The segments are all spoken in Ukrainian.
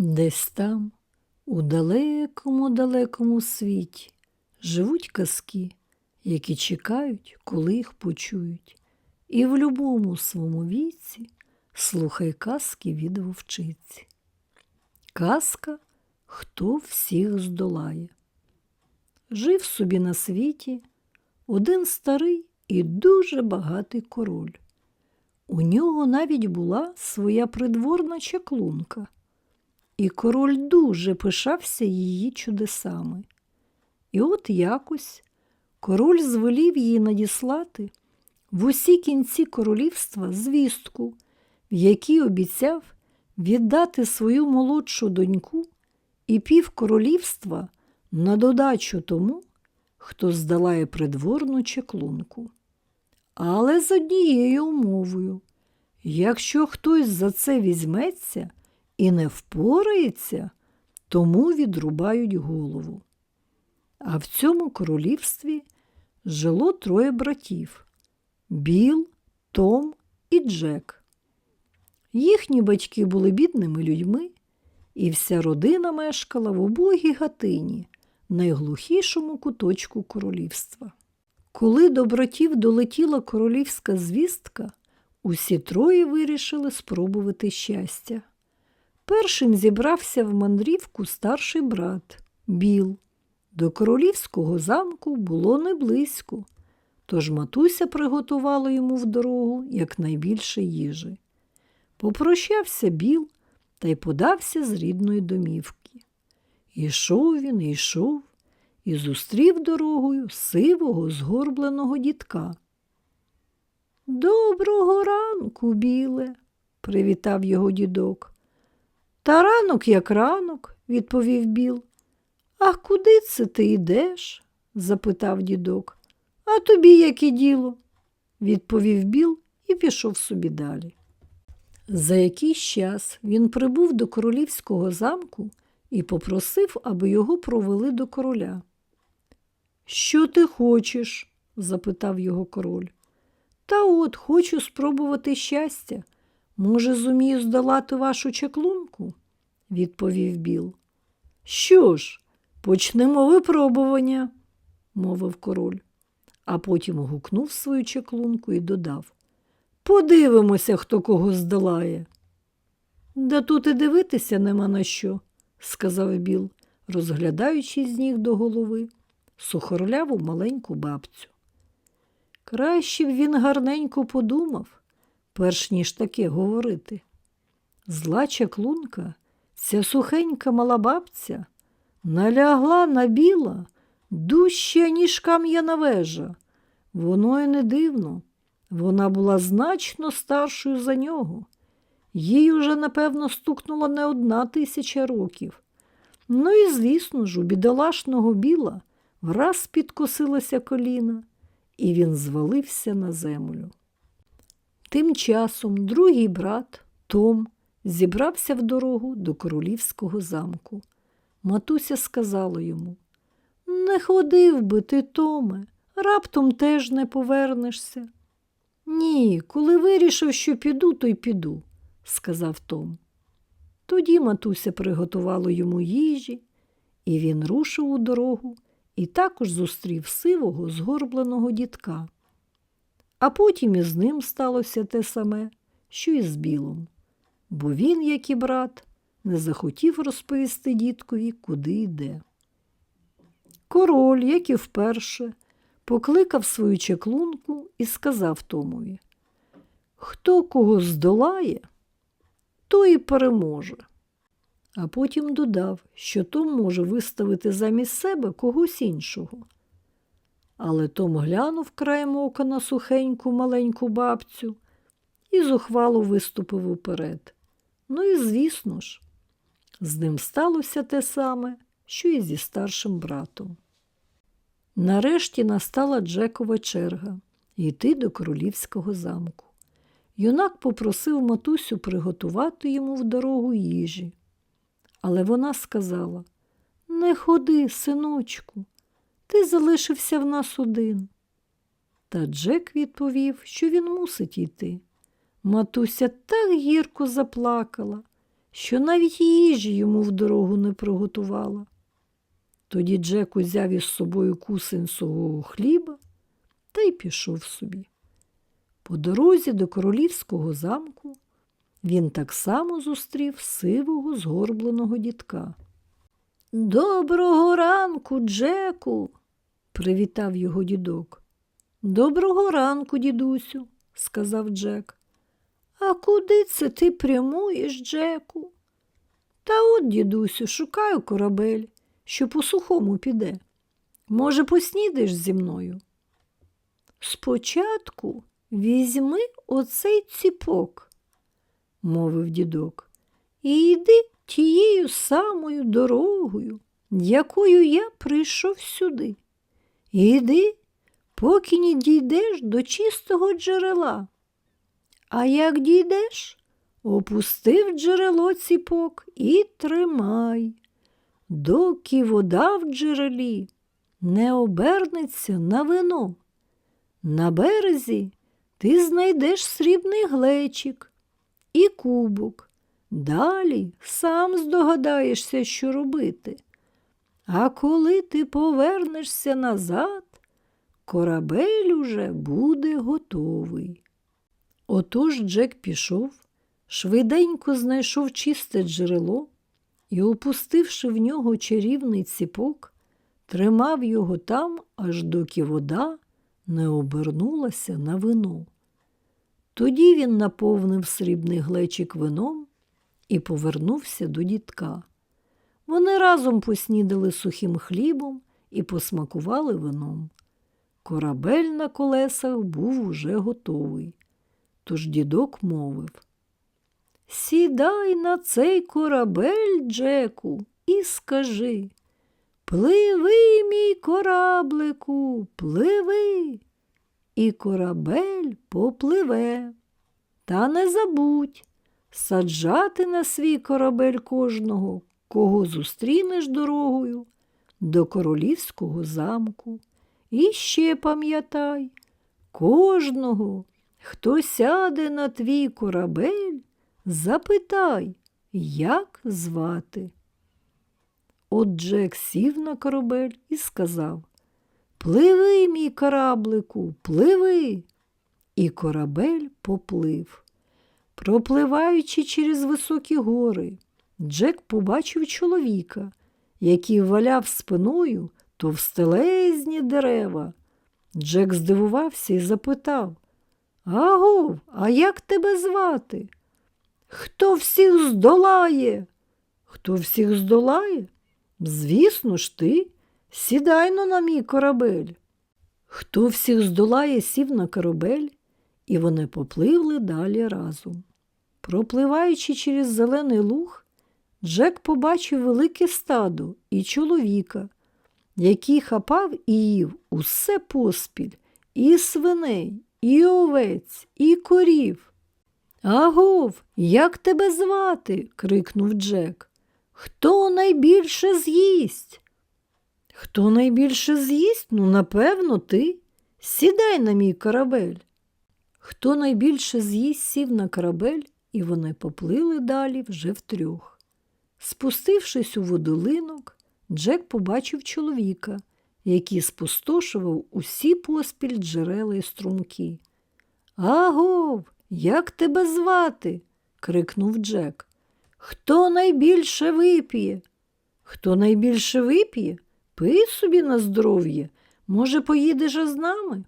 Десь там, у далекому далекому світі, живуть казки, які чекають, коли їх почують. І в любому своєму віці слухай казки від вовчиці. Казка Хто всіх здолає. Жив собі на світі один старий і дуже багатий король. У нього навіть була своя придворна чаклунка, і король дуже пишався її чудесами. І от якось король звелів її надіслати в усі кінці королівства звістку, в якій обіцяв віддати свою молодшу доньку і пів королівства на додачу тому, хто здолає придворну чеклунку. Але з однією умовою, якщо хтось за це візьметься і не впорається, тому відрубають голову. А в цьому королівстві жило троє братів Біл, Том і Джек. Їхні батьки були бідними людьми, і вся родина мешкала в убогій гатині, найглухішому куточку королівства. Коли до братів долетіла королівська звістка, усі троє вирішили спробувати щастя. Першим зібрався в мандрівку старший брат Біл. До королівського замку було не близько, тож матуся приготувала йому в дорогу якнайбільше їжі. Попрощався Біл та й подався з рідної домівки. Ішов він, ішов і зустрів дорогою сивого згорбленого дідка. Доброго ранку, біле, привітав його дідок. Та ранок, як ранок, відповів Біл. А куди це ти йдеш? запитав дідок. А тобі яке діло? відповів Біл і пішов собі далі. За якийсь час він прибув до королівського замку і попросив, аби його провели до короля. Що ти хочеш? запитав його король. Та от хочу спробувати щастя. Може, зумію здолати вашу чаклунку? Відповів Біл. Що ж, почнемо випробування, мовив король, а потім гукнув свою чаклунку і додав. Подивимося, хто кого здолає. Да тут і дивитися нема на що, сказав Біл, розглядаючи з ніг до голови сухорляву маленьку бабцю. Краще б він гарненько подумав, перш ніж таке говорити. Зла чаклунка, ця сухенька мала бабця, налягла на біла дужче, ніж кам'яна вежа. Воно й не дивно. Вона була значно старшою за нього. Їй уже, напевно, стукнуло не одна тисяча років. Ну і, звісно ж, у бідолашного біла враз підкосилося коліна, і він звалився на землю. Тим часом другий брат, Том, зібрався в дорогу до королівського замку. Матуся сказала йому Не ходив би ти, Томе, раптом теж не повернешся. Ні, коли вирішив, що піду, то й піду, сказав Том. Тоді матуся приготувала йому їжі, і він рушив у дорогу і також зустрів сивого згорбленого дідка. А потім із ним сталося те саме, що і з білом, бо він, як і брат, не захотів розповісти дідкові, куди йде. Король, як і вперше, покликав свою чеклунку і сказав Томові Хто кого здолає, той і переможе. А потім додав, що Том може виставити замість себе когось іншого. Але Том глянув краєм ока на сухеньку маленьку бабцю і зухвало виступив уперед. Ну і звісно ж, з ним сталося те саме, що і зі старшим братом. Нарешті настала Джекова черга йти до королівського замку. Юнак попросив матусю приготувати йому в дорогу їжі. Але вона сказала Не ходи, синочку, ти залишився в нас один. Та Джек відповів, що він мусить йти. Матуся так гірко заплакала, що навіть їжі йому в дорогу не приготувала. Тоді Джек узяв із собою кусень сухого хліба та й пішов собі. По дорозі до королівського замку він так само зустрів сивого згорбленого дідка. Доброго ранку, Джеку, привітав його дідок. Доброго ранку, дідусю, сказав Джек. А куди це ти прямуєш, Джеку? Та от, дідусю, шукаю корабель, що по сухому піде. Може, поснідаєш зі мною? Спочатку візьми оцей ціпок, мовив дідок, і йди тією самою дорогою, якою я прийшов сюди. Іди, поки не дійдеш до чистого джерела. А як дійдеш, опусти в джерело ціпок і тримай, доки вода в джерелі не обернеться на вино. На березі ти знайдеш срібний глечик і кубок. Далі сам здогадаєшся, що робити. А коли ти повернешся назад, корабель уже буде готовий. Отож Джек пішов, швиденько знайшов чисте джерело і, опустивши в нього чарівний ціпок, тримав його там, аж доки вода не обернулася на вино. Тоді він наповнив срібний глечик вином і повернувся до дідка. Вони разом поснідали сухим хлібом і посмакували вином. Корабель на колесах був уже готовий. Тож дідок мовив Сідай на цей корабель, Джеку, і скажи Пливи, мій кораблику, пливи. І корабель попливе. Та не забудь саджати на свій корабель кожного, кого зустрінеш дорогою до королівського замку. І ще пам'ятай, кожного, хто сяде на твій корабель, запитай, як звати. От Джек сів на корабель і сказав Пливи, мій кораблику, пливи. І корабель поплив. Пропливаючи через високі гори, Джек побачив чоловіка, який валяв спиною товстелезні дерева. Джек здивувався і запитав Агов, а як тебе звати? Хто всіх здолає? Хто всіх здолає? Звісно ж ти, сідай но на мій корабель. Хто всіх здолає, сів на корабель, і вони попливли далі разом. Пропливаючи через зелений луг, Джек побачив велике стадо і чоловіка, який хапав і їв усе поспіль, і свиней, і овець, і корів. Агов, як тебе звати? крикнув Джек. Хто найбільше з'їсть? Хто найбільше з'їсть? Ну, напевно, ти. Сідай на мій корабель. Хто найбільше з'їсть, сів на корабель, і вони поплили далі вже втрьох. Спустившись у водолинок, Джек побачив чоловіка, який спустошував усі поспіль джерела й струмки. Агов, як тебе звати? крикнув Джек. Хто найбільше вип'є? Хто найбільше вип'є? Пий собі на здоров'я, може, поїдеш з нами?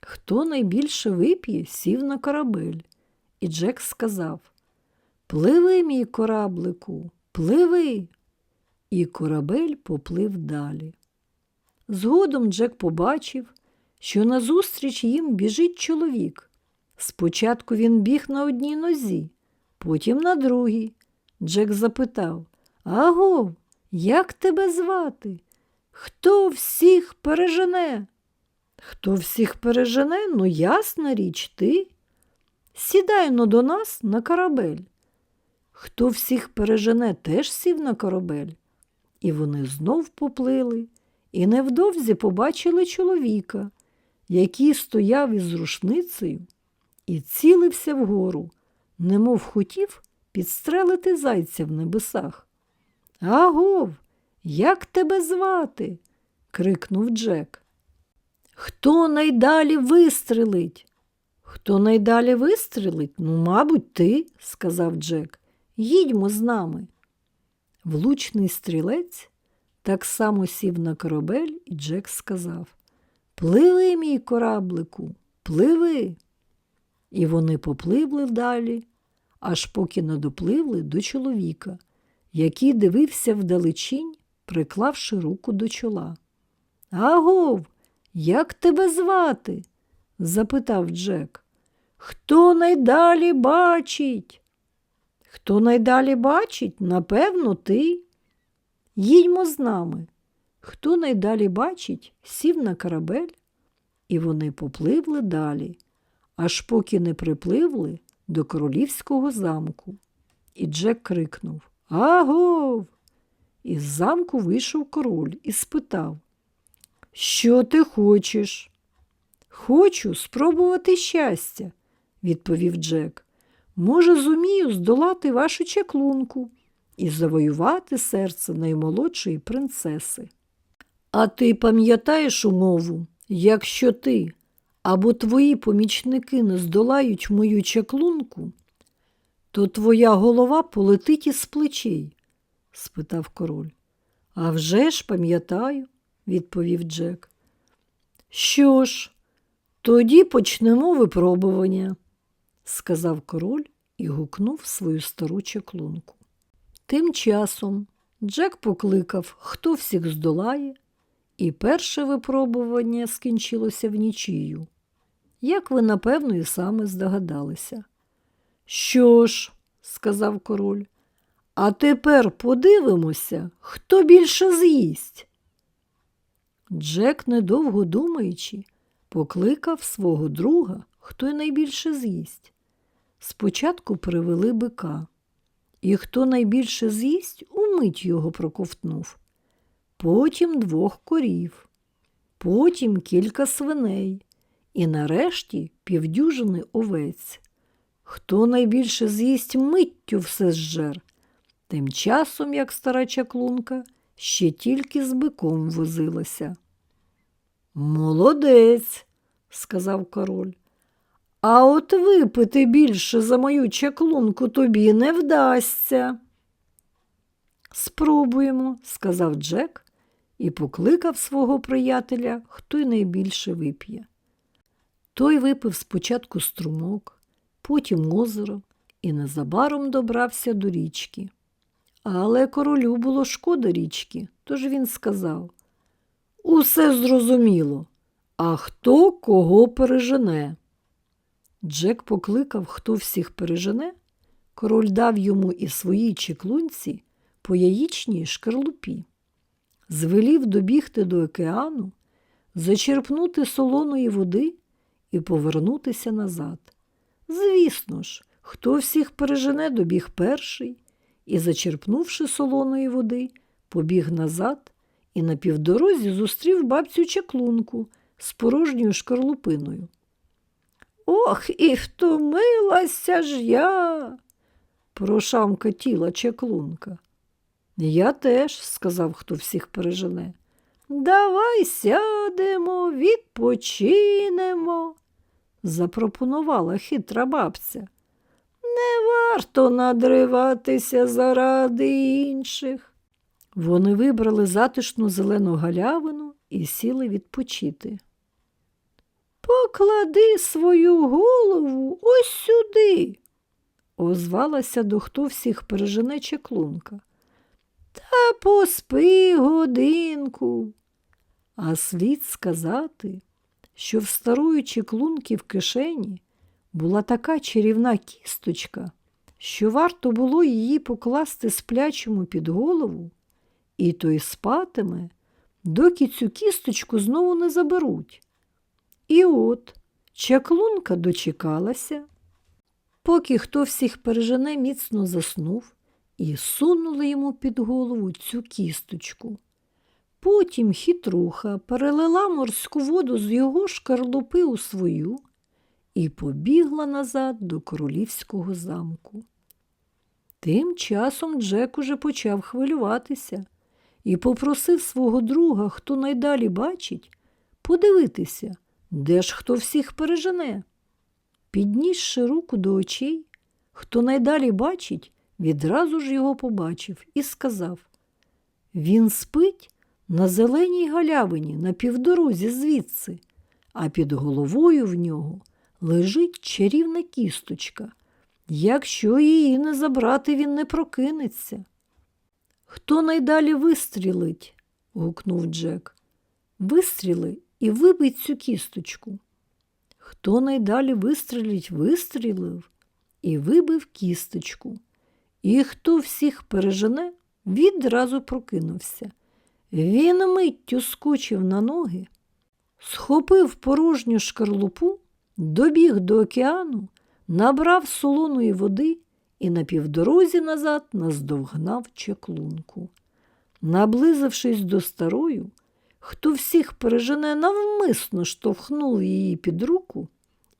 Хто найбільше вип'є, сів на корабель. І Джек сказав Пливи, мій кораблику, пливи. І корабель поплив далі. Згодом Джек побачив, що назустріч їм біжить чоловік. Спочатку він біг на одній нозі, потім на другій. Джек запитав Аго, як тебе звати? Хто всіх пережене? Хто всіх пережене, ну ясна річ, ти. Сідай но до нас на корабель. Хто всіх пережене, теж сів на корабель. І вони знов поплили, і невдовзі побачили чоловіка, який стояв із рушницею і цілився вгору, немов хотів підстрелити зайця в небесах. Агов, як тебе звати? крикнув Джек. Хто найдалі вистрелить? Хто найдалі вистрелить? Ну, мабуть, ти, сказав Джек. Їдьмо з нами. Влучний стрілець так само сів на корабель, і Джек сказав Пливи, мій кораблику, пливи. І вони попливли далі, аж поки не допливли до чоловіка, який дивився вдалечінь, приклавши руку до чола. Агов, як тебе звати? запитав Джек. Хто найдалі бачить? Хто найдалі бачить? Напевно, ти. Їдьмо з нами. Хто найдалі бачить, сів на корабель, і вони попливли далі, аж поки не припливли до королівського замку. І Джек крикнув Агов! Із замку вийшов король і спитав, Що ти хочеш? Хочу спробувати щастя, відповів Джек. Може, зумію здолати вашу чаклунку і завоювати серце наймолодшої принцеси. А ти пам'ятаєш умову, якщо ти або твої помічники не здолають мою чаклунку, то твоя голова полетить із плечей? спитав король. «А вже ж пам'ятаю, відповів Джек. Що ж, тоді почнемо випробування, сказав король і гукнув свою стару чаклунку. Тим часом Джек покликав, хто всіх здолає, і перше випробування скінчилося в нічию, як ви, напевно, і саме здогадалися. Що ж, сказав король, а тепер подивимося, хто більше з'їсть. Джек, недовго думаючи, покликав свого друга, хто найбільше з'їсть. Спочатку привели бика, і хто найбільше з'їсть, умить його проковтнув. Потім двох корів, потім кілька свиней і нарешті півдюжини овець. Хто найбільше з'їсть миттю все зжер, тим часом, як стара чаклунка, ще тільки з биком возилася. Молодець, сказав король. А от випити більше за мою чаклунку тобі не вдасться. Спробуємо, сказав Джек і покликав свого приятеля, хто й найбільше вип'є. Той випив спочатку струмок, потім озеро і незабаром добрався до річки. Але королю було шкода річки, тож він сказав Усе зрозуміло, а хто кого пережене? Джек покликав, хто всіх пережене. Король дав йому і своїй чеклунці по яєчній шкарлупі. Звелів добігти до океану, зачерпнути солоної води і повернутися назад. Звісно ж, хто всіх пережене, добіг перший і, зачерпнувши солоної води, побіг назад і на півдорозі зустрів бабцю чаклунку з порожньою шкарлупиною. Ох, і втомилася ж я, прошамкотіла чаклунка. Я теж, сказав, хто всіх пережене. Давай сядемо, відпочинемо, запропонувала хитра бабця. Не варто надриватися заради інших. Вони вибрали затишну зелену галявину і сіли відпочити. Поклади свою голову ось сюди, озвалася до хто всіх пережене чеклунка. Та поспи годинку. А слід сказати, що в старої чеклунки в кишені була така чарівна кісточка, що варто було її покласти сплячому під голову, і той спатиме, доки цю кісточку знову не заберуть. І от чаклунка дочекалася, поки хто всіх пережене міцно заснув, і сунула йому під голову цю кісточку. Потім хитруха перелила морську воду з його шкарлупи у свою і побігла назад до королівського замку. Тим часом Джек уже почав хвилюватися і попросив свого друга, хто найдалі бачить, подивитися, де ж хто всіх пережене. Піднісши руку до очей, хто найдалі бачить, відразу ж його побачив і сказав Він спить на зеленій галявині на півдорозі звідси, а під головою в нього лежить чарівна кісточка. Якщо її не забрати, він не прокинеться. Хто найдалі вистрілить? гукнув Джек. Вистріли і вибий цю кісточку. Хто найдалі вистрілить, вистрілив і вибив кісточку. І хто всіх пережене, відразу прокинувся. Він миттю скочив на ноги, схопив порожню шкарлупу, добіг до океану, набрав солоної води і на півдорозі назад наздовгнав чеклунку. Наблизившись до старою, хто всіх пережене навмисно штовхнув її під руку,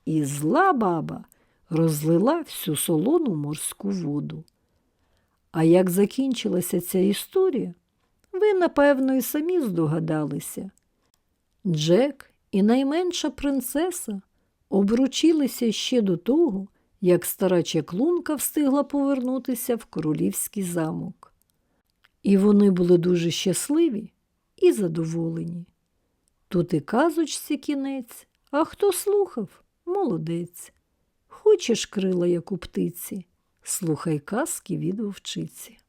і зла баба розлила всю солону морську воду. А як закінчилася ця історія, ви, напевно, і самі здогадалися. Джек і найменша принцеса обручилися ще до того, як стара чеклунка встигла повернутися в королівський замок. І вони були дуже щасливі і задоволені. Тут і казочці кінець, а хто слухав, молодець. Хочеш крила, як у птиці, слухай казки від вовчиці.